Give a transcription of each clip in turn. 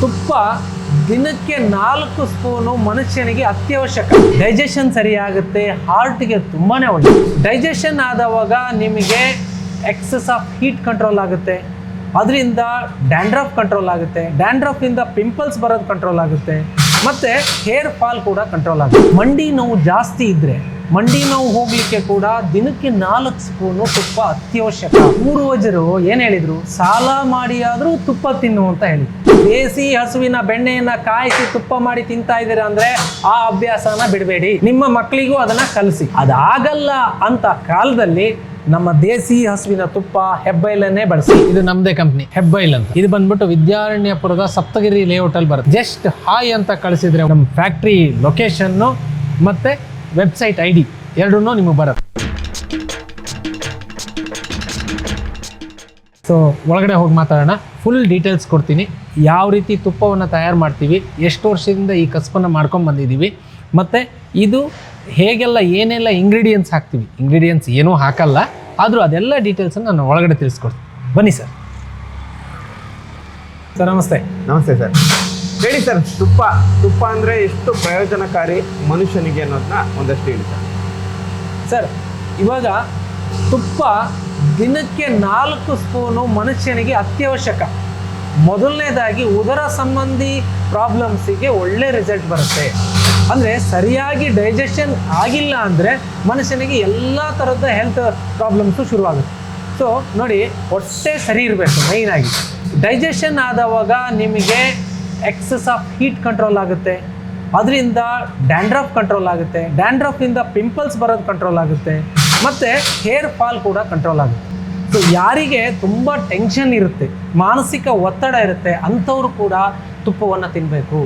ತುಪ್ಪ ದಿನಕ್ಕೆ ನಾಲ್ಕು ಸ್ಪೂನು ಮನುಷ್ಯನಿಗೆ ಅತ್ಯವಶ್ಯಕ. ಡೈಜೆಷನ್ ಸರಿಯಾಗುತ್ತೆ ಹಾರ್ಟ್ಗೆ ತುಂಬಾ ಒಳ್ಳೆಯದು ಡೈಜೆಷನ್ ಆದವಾಗ ನಿಮಗೆ ಎಕ್ಸಸ್ ಆಫ್ ಹೀಟ್ ಕಂಟ್ರೋಲ್ ಆಗುತ್ತೆ. ಅದರಿಂದ ಡ್ಯಾಂಡ್ರಫ್ ಕಂಟ್ರೋಲ್ ಆಗುತ್ತೆ. ಡ್ಯಾಂಡ್ರಫ್ ಇಂದ ಪಿಂಪಲ್ಸ್ ಬರೋದು ಕಂಟ್ರೋಲ್ ಆಗುತ್ತೆ. ಮತ್ತೆ ಹೇರ್ ಫಾಲ್ ಕೂಡ ಕಂಟ್ರೋಲ್ ಆಗುತ್ತೆ. ಮಂಡಿ ನೋವು ಜಾಸ್ತಿ ಇದ್ರೆ, ಮಂಡಿ ನೋವು ಹೋಗಲಿಕ್ಕೆ ಕೂಡ ದಿನಕ್ಕೆ ನಾಲ್ಕು ಸ್ಪೂನು ತುಪ್ಪ ಅತ್ಯವಶ್ಯಕ. ಪೂರ್ವಜರು ಏನು ಹೇಳಿದ್ರು? ಸಾಲ ಮಾಡಿ ತುಪ್ಪ ತಿನ್ನು ಅಂತ ಹೇಳಿ ದೇಸಿ ಹಸುವಿನ ಬೆಣ್ಣೆಯನ್ನ ಕಾಯಿಸಿ ತುಪ್ಪ ಮಾಡಿ ತಿಂತಾ ಇದ್ದೀರಾ ಅಂದ್ರೆ ಆ ಅಭ್ಯಾಸನ ಬಿಡಬೇಡಿ. ನಿಮ್ಮ ಮಕ್ಕಳಿಗೂ ಅದನ್ನ ಕಲಿಸಿ. ಅದಾಗಲ್ಲ ಅಂತ ಕಾಲದಲ್ಲಿ ನಮ್ಮ ದೇಸಿ ಹಸುವಿನ ತುಪ್ಪ ಹೆಬ್ಬೈಲನ್ನೇ ಬಳಸಿ. ಇದು ನಮ್ದೇ ಕಂಪ್ನಿ ಹೆಬ್ಬೈಲ್ ಅಂತ. ಇದು ಬಂದ್ಬಿಟ್ಟು ವಿದ್ಯಾರಣ್ಯಪುರದ ಸಪ್ತಗಿರಿ ಲೇಔಟ್ ಅಲ್ಲಿ ಬರುತ್ತೆ. ಜಸ್ಟ್ ಹಾಯ್ ಅಂತ ಕಳಿಸಿದ್ರೆ ನಮ್ಮ ಫ್ಯಾಕ್ಟ್ರಿ ಲೊಕೇಶನ್ನು ಮತ್ತೆ ವೆಬ್ಸೈಟ್ ಐ ಡಿ ಎರಡೂ ನಿಮಗೆ ಬರುತ್ತೆ. ಸೊ ಒಳಗಡೆ ಹೋಗಿ ಮಾತಾಡೋಣ. ಫುಲ್ ಡೀಟೇಲ್ಸ್ ಕೊಡ್ತೀನಿ. ಯಾವ ರೀತಿ ತುಪ್ಪವನ್ನು ತಯಾರು ಮಾಡ್ತೀವಿ ಎಷ್ಟು ವರ್ಷದಿಂದ ಈ ಕಸಬನ್ನು ಮಾಡ್ಕೊಂಡು ಬಂದಿದ್ದೀವಿ ಮತ್ತು ಇದು ಹೇಗೆಲ್ಲ ಏನೆಲ್ಲ ಇಂಗ್ರೀಡಿಯೆಂಟ್ಸ್ ಹಾಕ್ತೀವಿ. ಇಂಗ್ರೀಡಿಯೆಂಟ್ಸ್ ಏನೂ ಹಾಕಲ್ಲ ಆದರೂ ಅದೆಲ್ಲ ಡೀಟೇಲ್ಸನ್ನು ನಾನು ಒಳಗಡೆ ತಿಳಿಸ್ಕೊಡ್ತೀನಿ. ಬನ್ನಿ ಸರ್. ಸರ್ ನಮಸ್ತೆ. ನಮಸ್ತೆ ಸರ್. ಹೇಳಿ ಸರ್ ತುಪ್ಪ ತುಪ್ಪ ಅಂದರೆ ಎಷ್ಟು ಪ್ರಯೋಜನಕಾರಿ ಮನುಷ್ಯನಿಗೆ ಅನ್ನೋದನ್ನ ಒಂದಷ್ಟು ಹೇಳಿ ಸರ್. ಸರ್ ಇವಾಗ ತುಪ್ಪ ದಿನಕ್ಕೆ ನಾಲ್ಕು ಸ್ಪೂನು ಮನುಷ್ಯನಿಗೆ ಅತ್ಯವಶ್ಯಕ. ಮೊದಲನೇದಾಗಿ ಉದರ ಸಂಬಂಧಿ ಪ್ರಾಬ್ಲಮ್ಸಿಗೆ ಒಳ್ಳೆ ರಿಸಲ್ಟ್ ಬರುತ್ತೆ. ಅಂದರೆ ಸರಿಯಾಗಿ ಡೈಜೆಷನ್ ಆಗಿಲ್ಲ ಅಂದರೆ ಮನುಷ್ಯನಿಗೆ ಎಲ್ಲ ಥರದ ಹೆಲ್ತ್ ಪ್ರಾಬ್ಲಮ್ಸು ಶುರುವಾಗುತ್ತೆ. ಸೊ, ನೋಡಿ, ಹೊಟ್ಟೆ ಸರಿ ಇರಬೇಕು ಮೈನಾಗಿ ಡೈಜೆಷನ್ ಆದವಾಗ ನಿಮಗೆ ಎಕ್ಸಸ್ ಆಫ್ ಹೀಟ್ ಕಂಟ್ರೋಲ್ ಆಗುತ್ತೆ. ಅದರಿಂದ ಡ್ಯಾಂಡ್ರಫ್ ಕಂಟ್ರೋಲ್ ಆಗುತ್ತೆ. ಡ್ಯಾಂಡ್ರಫಿಂದ ಪಿಂಪಲ್ಸ್ ಬರೋದು ಕಂಟ್ರೋಲ್ ಆಗುತ್ತೆ. ಮತ್ತೆ ಹೇರ್ ಫಾಲ್ ಕೂಡ ಕಂಟ್ರೋಲ್ ಆಗುತ್ತೆ. ಸೊ ಯಾರಿಗೆ ತುಂಬ ಟೆನ್ಷನ್ ಇರುತ್ತೆ, ಮಾನಸಿಕ ಒತ್ತಡ ಇರುತ್ತೆ, ಅಂಥವ್ರು ಕೂಡ ತುಪ್ಪವನ್ನು ತಿನ್ನಬೇಕು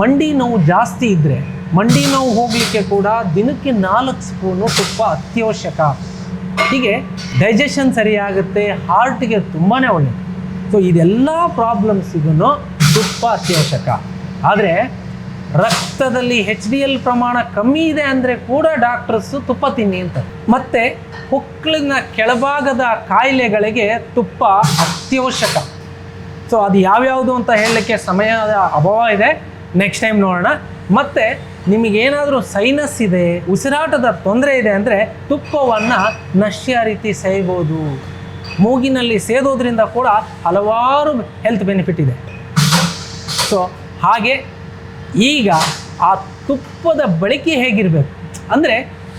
ಮಂಡಿ ನೋವು ಜಾಸ್ತಿ ಇದ್ದರೆ ಮಂಡಿ ನೋವು ಹೋಗಲಿಕ್ಕೆ ಕೂಡ ದಿನಕ್ಕೆ ನಾಲ್ಕು ಸ್ಪೂನು ತುಪ್ಪ ಅತ್ಯವಶ್ಯಕ. ಹೀಗೆ ಡೈಜೆಷನ್ ಸರಿಯಾಗುತ್ತೆ ಹಾರ್ಟ್ಗೆ ತುಂಬಾ ಒಳ್ಳೆಯದು ಸೊ ಇದೆಲ್ಲ ಪ್ರಾಬ್ಲಮ್ಸಿಗೂ ತುಪ್ಪ ಅತ್ಯವಶ್ಯಕ. ಆದರೆ ರಕ್ತದಲ್ಲಿ ಹೆಚ್ ಡಿ ಎಲ್ ಪ್ರಮಾಣ ಕಮ್ಮಿ ಇದೆ ಅಂದರೆ ಕೂಡ ಡಾಕ್ಟರ್ಸು ತುಪ್ಪ ತಿನ್ನಿ ಅಂತ. ಮತ್ತು ಹೊಕ್ಕಳಿನ ಕೆಳಭಾಗದ ಕಾಯಿಲೆಗಳಿಗೆ ತುಪ್ಪ ಅತ್ಯವಶ್ಯಕ. ಸೊ ಅದು ಯಾವ್ಯಾವುದು ಅಂತ ಹೇಳಲಿಕ್ಕೆ ಸಮಯದ ಅಭಾವ ಇದೆ. ನೆಕ್ಸ್ಟ್ ಟೈಮ್ ನೋಡೋಣ. ಮತ್ತು ನಿಮಗೇನಾದರೂ ಸೈನಸ್ ಇದೆ, ಉಸಿರಾಟದ ತೊಂದರೆ ಇದೆ ಅಂದರೆ ತುಪ್ಪವನ್ನು ನಶ್ಯ ರೀತಿ ಸೇಯ್ಬೋದು. ಮೂಗಿನಲ್ಲಿ ಸೇದೋದ್ರಿಂದ ಕೂಡ ಹಲವಾರು ಹೆಲ್ತ್ ಬೆನಿಫಿಟ್ ಇದೆ. ಸೊ ಹಾಗೆ ಈಗ ಆ ತುಪ್ಪದ ಬಳಕೆ ಹೇಗಿರಬೇಕು? ಅಂದರೆ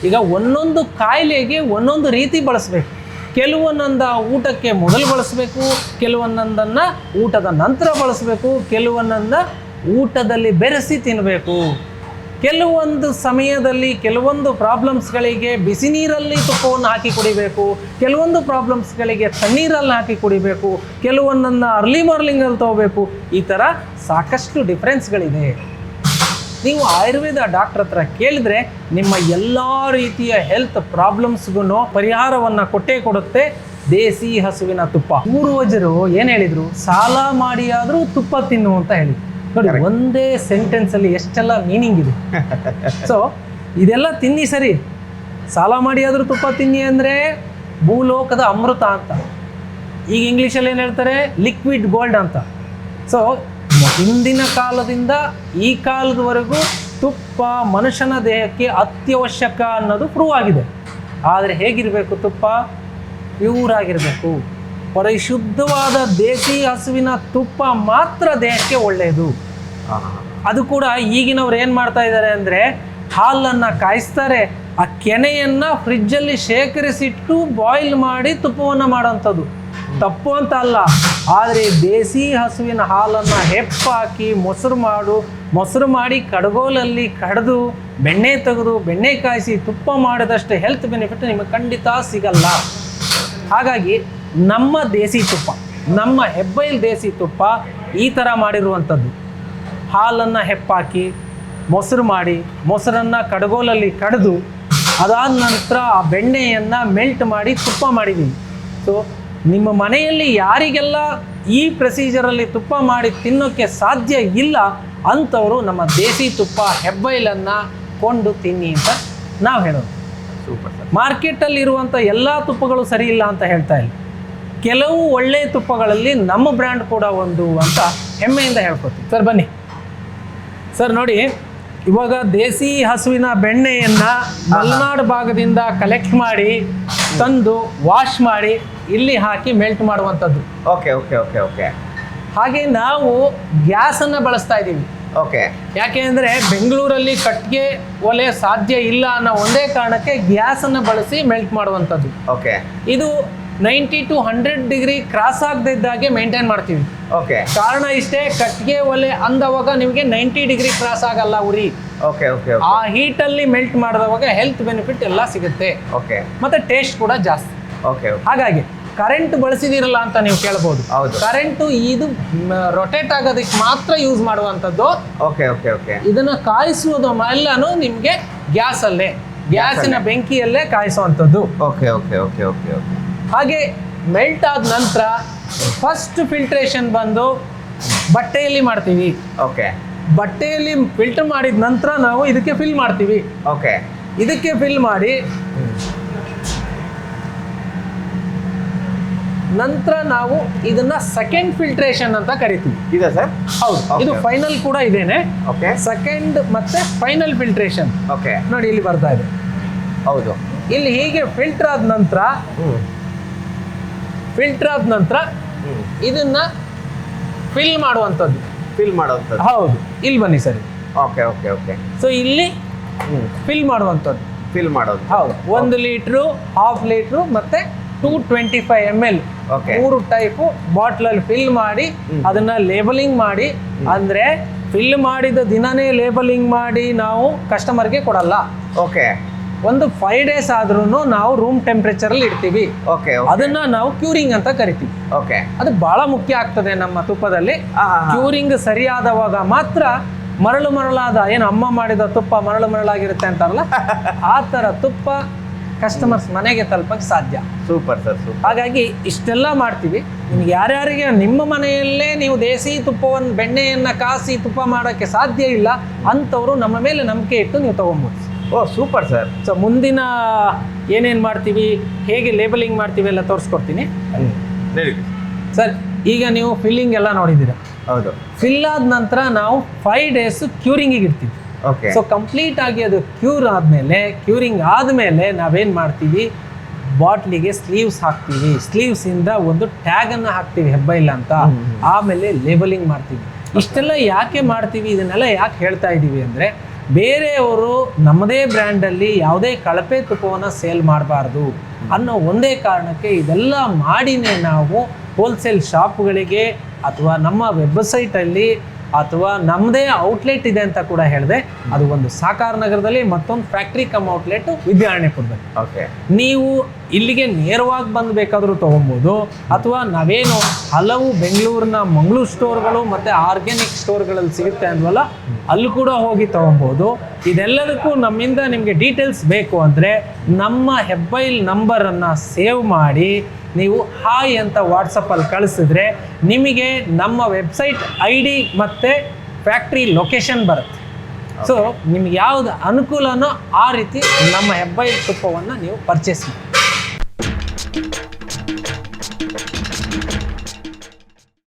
ಈಗ ಒಂದೊಂದು ಕಾಯಿಲೆಗೆ ಒಂದೊಂದು ರೀತಿ ಬಳಸಬೇಕು. ಕೆಲವೊಂದೊಂದ ಊಟಕ್ಕೆ ಮೊದಲು ಬಳಸಬೇಕು ಕೆಲವೊಂದೊಂದನ್ನು ಊಟದ ನಂತರ ಬಳಸಬೇಕು ಕೆಲವೊಂದೊಂದ ಊಟದಲ್ಲಿ ಬೆರೆಸಿ ತಿನ್ನಬೇಕು ಕೆಲವೊಂದು ಸಮಯದಲ್ಲಿ ಕೆಲವೊಂದು ಪ್ರಾಬ್ಲಮ್ಸ್ಗಳಿಗೆ ಬಿಸಿ ನೀರಲ್ಲಿ ತುಪ್ಪವನ್ನು ಹಾಕಿ ಕುಡಿಬೇಕು, ಕೆಲವೊಂದು ಪ್ರಾಬ್ಲಮ್ಸ್ಗಳಿಗೆ ತಣ್ಣೀರಲ್ಲಿ ಹಾಕಿ ಕುಡಿಬೇಕು ಕೆಲವೊಂದನ್ನು ಅರ್ಲಿ ಮಾರ್ನಿಂಗಲ್ಲಿ ತಗೋಬೇಕು. ಈ ಥರ ಸಾಕಷ್ಟು ಡಿಫ್ರೆನ್ಸ್ಗಳಿದೆ ನೀವು ಆಯುರ್ವೇದ ಡಾಕ್ಟ್ರ್ ಹತ್ರ ಕೇಳಿದ್ರೆ ನಿಮ್ಮ ಎಲ್ಲ ರೀತಿಯ ಹೆಲ್ತ್ ಪ್ರಾಬ್ಲಮ್ಸ್ಗೂ ಪರಿಹಾರವನ್ನು ಕೊಟ್ಟೇ ಕೊಡುತ್ತೆ ದೇಸಿ ಹಸುವಿನ ತುಪ್ಪ. ಪೂರ್ವಜರು ಏನು ಹೇಳಿದರು? ಸಾಲ ಮಾಡಿ ಆದರೂ ತುಪ್ಪ ತಿನ್ನು ಅಂತ ಹೇಳಿ ನೋಡಿ ಒಂದೇ ಸೆಂಟೆನ್ಸ್ ಅಲ್ಲಿ ಎಷ್ಟೆಲ್ಲ ಮೀನಿಂಗ್ ಇದೆ. ಸೊ ಇದೆಲ್ಲ ತಿನ್ನಿ ಸರಿ. ಸಾಲ ಮಾಡಿ ಆದರೂ ತುಪ್ಪ ತಿನ್ನಿ ಅಂದರೆ ಭೂಲೋಕದ ಅಮೃತ ಅಂತ. ಈಗ ಇಂಗ್ಲೀಷಲ್ಲಿ ಏನು ಹೇಳ್ತಾರೆ? ಲಿಕ್ವಿಡ್ ಗೋಲ್ಡ್ ಅಂತ. ಸೊ ಹಿಂದಿನ ಕಾಲದಿಂದ ಈ ಕಾಲದವರೆಗೂ ತುಪ್ಪ ಮನುಷ್ಯನ ದೇಹಕ್ಕೆ ಅತ್ಯವಶ್ಯಕ ಅನ್ನೋದು ಪ್ರೂವ್ ಆಗಿದೆ ಆದರೆ ಹೇಗಿರಬೇಕು ತುಪ್ಪ? ಪ್ಯೂರ್ ಆಗಿರಬೇಕು ಪರಿಶುದ್ಧವಾದ ದೇಸಿ ಹಸುವಿನ ತುಪ್ಪ ಮಾತ್ರ ದೇಹಕ್ಕೆ ಒಳ್ಳೆಯದು. ಅದು ಕೂಡ ಈಗಿನವ್ರು ಏನು ಮಾಡ್ತಾ ಇದ್ದಾರೆ ಅಂದರೆ ಹಾಲನ್ನು ಕಾಯಿಸ್ತಾರೆ. ಆ ಕೆನೆಯನ್ನು ಫ್ರಿಜ್ಜಲ್ಲಿ ಶೇಖರಿಸಿಟ್ಟು ಬಾಯ್ಲ್ ಮಾಡಿ ತುಪ್ಪವನ್ನು ಮಾಡೋಂಥದ್ದು ತಪ್ಪು ಅಂತ ಅಲ್ಲ. ಆದರೆ ದೇಸಿ ಹಸುವಿನ ಹಾಲನ್ನು ಹೆಪ್ಪಾಕಿ ಮೊಸರು ಮಾಡು, ಮೊಸರು ಮಾಡಿ ಕಡಗೋಲಲ್ಲಿ ಕಡಿದು, ಬೆಣ್ಣೆ ತೆಗೆದು, ಬೆಣ್ಣೆ ಕಾಯಿಸಿ ತುಪ್ಪ ಮಾಡಿದಷ್ಟು ಹೆಲ್ತ್ ಬೆನಿಫಿಟ್ ನಿಮಗೆ ಖಂಡಿತ ಸಿಗಲ್ಲ. ಹಾಗಾಗಿ ನಮ್ಮ ದೇಸಿ ತುಪ್ಪ, ನಮ್ಮ ಹೆಬ್ಬೈಲ್ ದೇಸಿ ತುಪ್ಪ ಈ ಥರ ಮಾಡಿರುವಂಥದ್ದು. ಹಾಲನ್ನು ಹೆಪ್ಪಾಕಿ, ಮೊಸರು ಮಾಡಿ, ಮೊಸರನ್ನು ಕಡಗೋಲಲ್ಲಿ ಕಡಿದು, ಅದಾದ ನಂತರ ಆ ಬೆಣ್ಣೆಯನ್ನು ಮೆಲ್ಟ್ ಮಾಡಿ ತುಪ್ಪ ಮಾಡಿದ್ದೀನಿ ಸೊ ನಿಮ್ಮ ಮನೆಯಲ್ಲಿ ಯಾರಿಗೆಲ್ಲ ಈ ಪ್ರೊಸೀಜರಲ್ಲಿ ತುಪ್ಪ ಮಾಡಿ ತಿನ್ನೋಕ್ಕೆ ಸಾಧ್ಯ ಇಲ್ಲ ಅಂಥವರು ನಮ್ಮ ದೇಸಿ ತುಪ್ಪ ಹೆಬ್ಬೈಲನ್ನು ಕೊಂಡು ತಿನ್ನಿ ಅಂತ ನಾವು ಹೇಳೋದು. Super sir. ಮಾರ್ಕೆಟಲ್ಲಿ ಇರುವಂಥ ಎಲ್ಲ ತುಪ್ಪಗಳು ಸರಿ ಇಲ್ಲ ಅಂತ ಹೇಳ್ತಾ ಇಲ್ಲ. ಕೆಲವು ಒಳ್ಳೆಯ ತುಪ್ಪಗಳಲ್ಲಿ ನಮ್ಮ ಬ್ರ್ಯಾಂಡ್ ಕೂಡ ಒಂದು ಅಂತ ಹೆಮ್ಮೆಯಿಂದ ಹೇಳ್ಕೊತೀವಿ. ಸರ್ ಬನ್ನಿ. ಸರ್ ನೋಡಿ ಇವಾಗ ದೇಸಿ ಹಸುವಿನ ಬೆಣ್ಣೆಯನ್ನು ಮಲ್ನಾಡು ಭಾಗದಿಂದ ಕಲೆಕ್ಟ್ ಮಾಡಿ ತಂದು ವಾಶ್ ಮಾಡಿ ಇಲ್ಲಿ ಹಾಕಿ ಮೆಲ್ಟ್ ಮಾಡುವಂಥದ್ದು. ಓಕೆ ಓಕೆ ಓಕೆ ಓಕೆ ಹಾಗೆ ನಾವು ಗ್ಯಾಸನ್ನು ಬಳಸ್ತಾ ಇದ್ದೀವಿ. ಓಕೆ ಯಾಕೆ ಅಂದರೆ ಬೆಂಗಳೂರಲ್ಲಿ ಕಟ್ಟಿಗೆ ಒಲೆ ಸಾಧ್ಯ ಇಲ್ಲ ಅನ್ನೋ ಒಂದೇ ಕಾರಣಕ್ಕೆ ಗ್ಯಾಸನ್ನು ಬಳಸಿ ಮೆಲ್ಟ್ ಮಾಡುವಂಥದ್ದು. ಓಕೆ ಇದು ninety to hundred degree cross ಆಗದಿದ್ದಾಗೆ maintain ಮಾಡ್ತೀವಿ. ಓಕೆ ಕಾರಣ ಇಷ್ಟೇ ಕಟ್ಟಿಗೆ ಒಲೆ ಅಂದವಾಗ ನಿಮಗೆ ನೈಂಟಿ ಡಿಗ್ರಿ ಕ್ರಾಸ್ ಆಗಲ್ಲ ಉರಿ. ಓಕೆ ಓಕೆ ಆ ಹೀಟಲ್ಲಿ ಮೆಲ್ಟ್ ಮಾಡಿದವಾಗ ಹೆಲ್ತ್ ಬೆನಿಫಿಟ್ ಎಲ್ಲ ಸಿಗುತ್ತೆ. ಓಕೆ ಮತ್ತೆ ಟೇಸ್ಟ್ ಕೂಡ ಜಾಸ್ತಿ. ಓಕೆ ಓಕೆ ಹಾಗಾಗಿ ಕರೆಂಟ್ ಬಳಸಿದಿರಲ್ಲ ಅಂತ ನೀವು ಕೇಳ್ಬೋದು. ಹೌದು. ಕರೆಂಟು ಇದು ರೊಟೇಟ್ ಆಗೋದಕ್ಕೆ ಮಾತ್ರ ಯೂಸ್ ಮಾಡುವಂಥದ್ದು. ಓಕೆ ಓಕೆ ಓಕೆ ಇದನ್ನ ಕಾಯಿಸುವುದು ಎಲ್ಲಾನು ನಿಮಗೆ ಗ್ಯಾಸಲ್ಲೇ ಗ್ಯಾಸಿನ ಬೆಂಕಿಯಲ್ಲೇ ಕಾಯಿಸುವಂಥದ್ದು. Okay okay okay okay okay ಹಾಗೆ ಮೆಲ್ಟ್ ಆದ ನಂತರ ಫಸ್ಟ್ ಫಿಲ್ಟ್ರೇಷನ್ ಬಂದು ಬಟ್ಟೆಯಲ್ಲಿ ಮಾಡ್ತೀವಿ. ಓಕೆ ಬಟ್ಟೆಯಲ್ಲಿ ಫಿಲ್ಟರ್ ಮಾಡಿದ ನಂತರ ನಾವು ಇದಕ್ಕೆ ಫಿಲ್ ಮಾಡ್ತೀವಿ. ಓಕೆ ಇದಕ್ಕೆ ಫಿಲ್ ಮಾಡಿ ನಂತರ ನಾವು ಇದನ್ನ ಸೆಕೆಂಡ್ ಫಿಲ್ಟ್ರೇಷನ್ ಅಂತ ಕರಿತೀವಿ. ಇದೆ ಸರ್? ಹೌದು ಇದು ಫೈನಲ್ ಕೂಡ ಇದೇನೆ. ಓಕೆ ಸೆಕೆಂಡ್ ಮತ್ತೆ ಫೈನಲ್ ಫಿಲ್ಟ್ರೇಷನ್ ಓಕೆ ನೋಡಿ ಇಲ್ಲಿ ಬರ್ತಾ ಇದೆ. ಹೌದು. ಇಲ್ಲಿ ಹೀಗೆ ಫಿಲ್ಟರ್ ಆದ ನಂತರ ಫಿಲ್ಟರ್ ಆದ ನಂತರ ಇದನ್ನ ಫಿಲ್ ಮಾಡುವಂಥದ್ದು. ಫಿಲ್ ಮಾಡುವಂಥದ್ದು. ಹೌದು ಇಲ್ಲಿ ಬನ್ನಿ sir. Okay okay okay so ಇಲ್ಲಿ ಫಿಲ್ ಮಾಡುವಂಥದ್ದು. ಫಿಲ್ ಮಾಡೋದು ಹೌದು ಒಂದು ಲೀಟ್ರು ಹಾಫ್ ಲೀಟ್ರು ಮತ್ತೆ two twenty five M L ಮೂರು ಟೈಪು ಬಾಟ್ಲಲ್ಲಿ ಫಿಲ್ ಮಾಡಿ. ಅದನ್ನ ಲೇಬಲಿಂಗ್ ಮಾಡಿ. ಅಂದ್ರೆ ಫಿಲ್ ಮಾಡಿದ ದಿನನೇ ಲೇಬಲಿಂಗ್ ಮಾಡಿ ನಾವು ಕಸ್ಟಮರ್ಗೆ ಕೊಡಲ್ಲ. ಓಕೆ ಒಂದು ಫೈವ್ ಡೇಸ್ ಆದ್ರೂ ನಾವು ರೂಮ್ ಟೆಂಪ್ರೇಚರಲ್ಲಿ ಇಡ್ತೀವಿ. ಓಕೆ ಅದನ್ನ ನಾವು ಕ್ಯೂರಿಂಗ್ ಅಂತ ಕರಿತೀವಿ. ಓಕೆ ಅದು ಬಹಳ ಮುಖ್ಯ ಆಗ್ತದೆ ನಮ್ಮ ತುಪ್ಪದಲ್ಲಿ. ಕ್ಯೂರಿಂಗ್ ಸರಿಯಾದವಾಗ ಮಾತ್ರ ಮರಳು ಮರಳಾದ ಏನು ಅಮ್ಮ ಮಾಡಿದ ತುಪ್ಪ ಮರಳು ಮರಳಾಗಿರುತ್ತೆ ಅಂತಾರಲ್ಲ? ಆ ಥರ ತುಪ್ಪ ಕಸ್ಟಮರ್ಸ್ ಮನೆಗೆ ತಲುಪಕ್ಕೆ ಸಾಧ್ಯ. ಸೂಪರ್ ಸರ್ ಸೂಪರ್ ಹಾಗಾಗಿ ಇಷ್ಟೆಲ್ಲ ಮಾಡ್ತೀವಿ. ನಿಮ್ಗೆ ಯಾರ್ಯಾರಿಗೆ ನಿಮ್ಮ ಮನೆಯಲ್ಲೇ ನೀವು ದೇಸಿ ತುಪ್ಪವನ್ನು ಬೆಣ್ಣೆಯನ್ನು ಕಾಸಿ ತುಪ್ಪ ಮಾಡೋಕ್ಕೆ ಸಾಧ್ಯ ಇಲ್ಲ ಅಂಥವರು ನಮ್ಮ ಮೇಲೆ ನಂಬಿಕೆ ಇಟ್ಟು ನೀವು ತೊಗೊಬೋದು. ಓ ಸೂಪರ್ ಸರ್ ಸೊ ಮುಂದಿನ ಏನೇನು ಮಾಡ್ತೀವಿ ಹೇಗೆ ಲೇಬಲಿಂಗ್ ಮಾಡ್ತೀವಿ ಎಲ್ಲ ತೋರಿಸ್ಕೊಡ್ತೀನಿ. ಸರ್ ಈಗ ನೀವು ಫಿಲ್ಲಿಂಗ್ ಎಲ್ಲ ನೋಡಿದ್ದೀರಾ? ಹೌದು. ಫಿಲ್ ಆದ ನಂತರ ನಾವು ಫೈವ್ ಡೇಸ್ ಕ್ಯೂರಿಂಗಿಗೆ ಇಡ್ತೀವಿ. ಓಕೆ ಸೊ ಕಂಪ್ಲೀಟ್ ಆಗಿ ಅದು ಕ್ಯೂರ್ ಆದಮೇಲೆ ಕ್ಯೂರಿಂಗ್ ಆದಮೇಲೆ ನಾವೇನು ಮಾಡ್ತೀವಿ? ಬಾಟ್ಲಿಗೆ ಸ್ಲೀವ್ಸ್ ಹಾಕ್ತೀವಿ. ಸ್ಲೀವ್ಸಿಂದ ಒಂದು ಟ್ಯಾಗ್ ಅನ್ನ ಹಾಕ್ತೀವಿ ಹೆಬ್ಬೈಲ್ ಅಂತ. ಆಮೇಲೆ ಲೇಬಲಿಂಗ್ ಮಾಡ್ತೀವಿ. ಇಷ್ಟೆಲ್ಲ ಯಾಕೆ ಮಾಡ್ತೀವಿ? ಇದನ್ನೆಲ್ಲ ಯಾಕೆ ಹೇಳ್ತಾ ಇದ್ದೀವಿ ಅಂದರೆ ಬೇರೆಯವರು ನಮ್ಮದೇ ಬ್ರ್ಯಾಂಡಲ್ಲಿ ಯಾವುದೇ ಕಳಪೆ ತುಪ್ಪವನ್ನು ಸೇಲ್ ಮಾಡಬಾರ್ದು ಅನ್ನೋ ಒಂದೇ ಕಾರಣಕ್ಕೆ ಇದೆಲ್ಲ ಮಾಡಿನೇ ನಾವು ಹೋಲ್ಸೇಲ್ ಶಾಪ್ಗಳಿಗೆ ಅಥವಾ ನಮ್ಮ ವೆಬ್ಸೈಟಲ್ಲಿ ಅಥವಾ ನಮ್ಮದೇ ಔಟ್ಲೆಟ್ ಇದೆ ಅಂತ ಕೂಡ ಹೇಳಿದೆ ಅದು ಒಂದು ಸಾಕಾರ ನಗರದಲ್ಲಿ ಮತ್ತೊಂದು ಫ್ಯಾಕ್ಟ್ರಿ ಕಮ್ ಔಟ್ಲೆಟ್ ವಿದ್ಯಾರಣ್ಯಪುರದಲ್ಲಿ. ಓಕೆ. ನೀವು ಇಲ್ಲಿಗೆ ನೇರವಾಗಿ ಬಂದು ಬೇಕಾದರೂ ತೊಗೊಬೋದು ಅಥವಾ ನಾವೇನು ಹಲವು ಬೆಂಗಳೂರಿನ ಮಂಗಳೂರು ಸ್ಟೋರ್ಗಳು ಮತ್ತು ಆರ್ಗ್ಯಾನಿಕ್ ಸ್ಟೋರ್ಗಳಲ್ಲಿ ಸಿಗುತ್ತೆ ಅಂದ್ವಲ್ಲ ಅಲ್ಲಿ ಕೂಡ ಹೋಗಿ ತೊಗೊಬೋದು. ಇದೆಲ್ಲದಕ್ಕೂ ನಮ್ಮಿಂದ ನಿಮಗೆ ಡೀಟೇಲ್ಸ್ ಬೇಕು ಅಂದರೆ ನಮ್ಮ ಹೆಬ್ಬೈಲ್ ನಂಬರನ್ನು ಸೇವ್ ಮಾಡಿ ನೀವು ಹಾಯ್ ಅಂತ ವಾಟ್ಸಪ್ಪಲ್ಲಿ ಕಳಿಸಿದ್ರೆ ನಿಮಗೆ ನಮ್ಮ ವೆಬ್ಸೈಟ್ ಐ ಡಿ ಮತ್ತು ಫ್ಯಾಕ್ಟ್ರಿ ಲೊಕೇಶನ್ ಬರುತ್ತೆ. ಸೊ ನಿಮ್ಗೆ ಯಾವುದು ಅನುಕೂಲನೋ ಆ ರೀತಿ ನಮ್ಮ ಹೆಬ್ಬೈ ತುಪ್ಪವನ್ನು ನೀವು ಪರ್ಚೇಸ್ ಮಾಡಿ